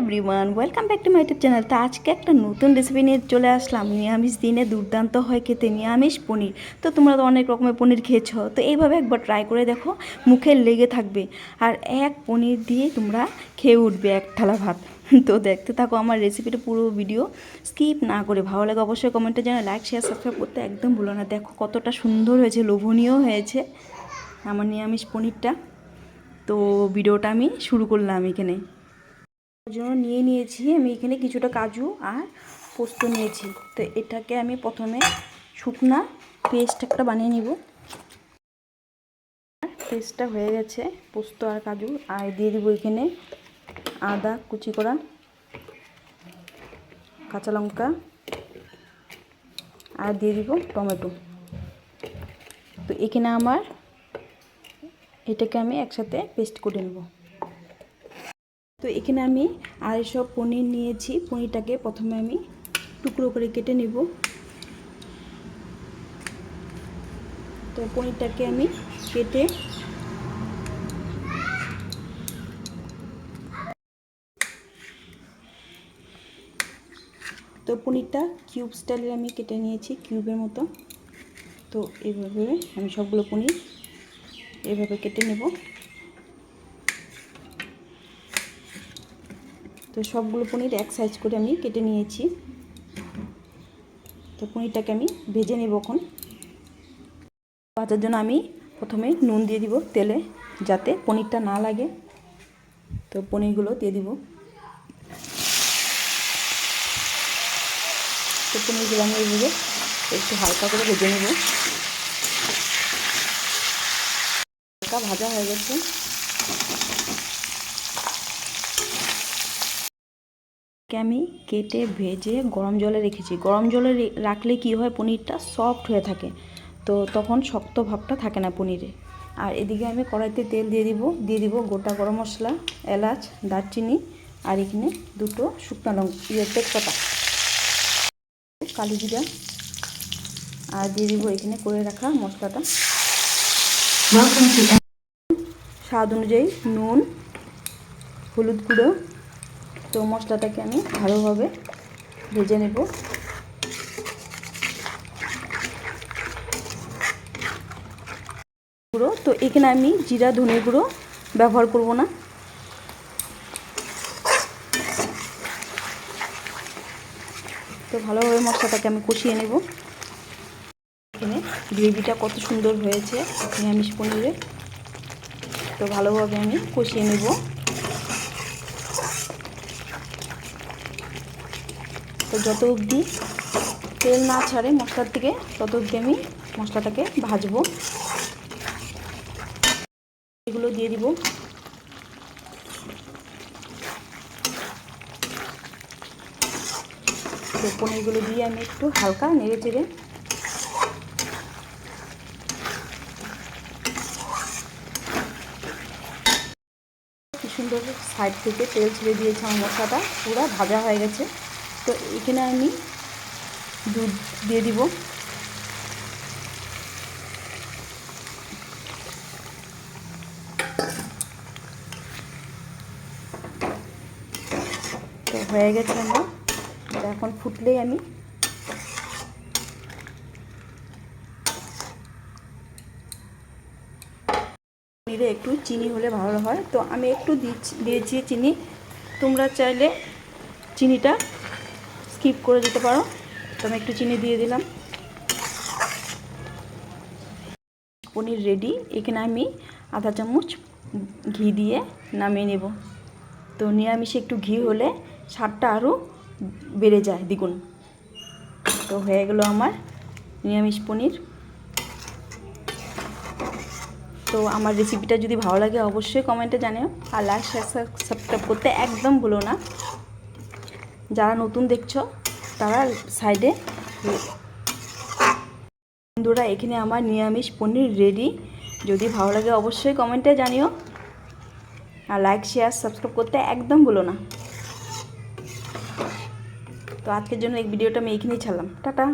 Everyone, welcome back to my YouTube channel. তো আজকে একটা নতুন রেসিপি নিয়ে চলে আসলাম। নিরামিষ দিনে দুর্দান্ত হয় খেতে নিরামিষ পনির। তো তোমরা তো অনেক রকমের পনির খেয়েছো। তো এইভাবে একবার ট্রাই করে দেখো, মুখে লেগে থাকবে। আর এক পনির দিয়ে তোমরা খেয়ে উঠবে এক থালা ভাত। তো দেখতে থাকো আমার রেসিপিটা পুরো ভিডিও স্কিপ না করে ভালো লাগে অবশ্যই কমেন্টে যেন লাইক শেয়ার সাবস্ক্রাইব করতে একদম ভুলো না। দেখো কতটা সুন্দর হয়েছে, লোভনীয় হয়েছে আমার নিরামিষ পনিরটা। তো ভিডিওটা আমি শুরু করলাম এখানে। জন্য নিয়ে নিয়েছি। আমি এখানে কিছুটা কাজু আর পোস্ত নিয়েছি। তো এটাকে আমি প্রথমে শুকনা পেস্ট একটা বানিয়ে নিব। পেস্টটা হয়ে গেছে, পোস্ত আর কাজু। আর দিয়ে দিব এখানে আদা, কুচি করা, কাঁচা লঙ্কা। আর দিয়ে দিব টমেটো। তো এখানে আমার এটাকে আমি একসাথে পেস্ট করে নেব। তো এখানে আমি আড়াইশো পনির নিয়েছি। পনিরটাকে প্রথমে আমি টুকরো করে কেটে নেব। তো পনিরটাকে আমি কেটে তো পনিরটা কিউব স্টাইলের আমি কেটে নিয়েছি, কিউবের মতো। তো এইভাবে আমি সবগুলো পনির এভাবে কেটে নেব। তো সবগুলো পনির এক সাইজ করে আমি কেটে নিয়েছি। তো পনিরটাকে আমি ভেজে নেব এখন। ভাজার জন্য আমি প্রথমে নুন দিয়ে দিব তেলে, যাতে পনিরটা না লাগে। তো পনিরগুলো দিয়ে দিব। তো পনিরগুলো আমি এইভাবে একটু হালকা করে ভেজে নেব। হালকা ভাজা হয়ে গেছে। আমি কেটে ভেজে গরম জলে রেখেছি। গরম জলে রাখলে কি হয় পনিরটা সফট হয়ে থাকে। তো তখন শক্ত ভাবটা থাকে না পনিরে। আর এদিকে আমি কড়াইতে তেল দিয়ে দিব। দিয়ে দিব গোটা গরম মশলা এলাচ দারচিনি আর এখানে দুটো শুকনো লঙ্কা ইয়ে তেজপাতা। কালি জিরা। আর দিয়ে দিব এখানে করে রাখা মশলাটা। স্বাদ অনুযায়ী নুন হলুদ গুঁড়ো তো মশলাটাকে আমি ভালোভাবে ভেজে নেব। গুঁড়ো, তো এখানে আমি জিরা, ধনে গুঁড়ো ব্যবহার করব না। তো ভালোভাবে মশলাটাকে আমি কষিয়ে নেব। এখানে গ্রেভিটা কত সুন্দর হয়েছে নিরামিষ পনিরে তো ভালোভাবে আমি কষিয়ে নেব। তো যত অবধি তেল না ছাড়ে মশলার থেকে, তত অবধি আমি মশলাটাকে ভাজবো। এগুলো দিয়ে দিব। তো পনিরগুলো দিয়ে আমি একটু হালকা নেড়ে চেড়ে কি সুন্দর সাইড থেকে তেল ছেড়ে দিয়েছে আমার মশলাটা, পুরো ভাজা হয়ে গেছে। তো এখানে আমি দুধ দিয়ে দিব। তো হয়ে গেছে আমার। এখন ফুটলেই আমি পনিরে একটু চিনি হলে ভালো হয়। তো আমি একটু দিয়েছি চিনি। তোমরা চাইলে চিনিটা স্কিপ করে দিতে পারো। তো আমি একটু চিনি দিয়ে দিলাম। পনির রেডি এখানে আমি আধা চামচ ঘি দিয়ে নামিয়ে নেব। তো নিরামিষে একটু ঘি হলে স্বাদটা আরও বেড়ে যায় দ্বিগুণ। তো হয়ে গেল আমার নিরামিষ পনির। তো আমার রেসিপিটা যদি ভালো লাগে অবশ্যই কমেন্টে জানিও। আর লাইক সাবস্ক্রাইব করতে একদম ভুলো না। যারা নতুন দেখছ, তারা সাইডে বন্ধুরা, এখানে আমার নিরামিষ পনির রেডি যদি ভালো লাগে, অবশ্যই কমেন্টে জানিও। আর লাইক শেয়ার সাবস্ক্রাইব করতে একদম ভুলো না। তো আজকের জন্য এই ভিডিওটা আমি এখানেই ছাড়লাম। টাটা।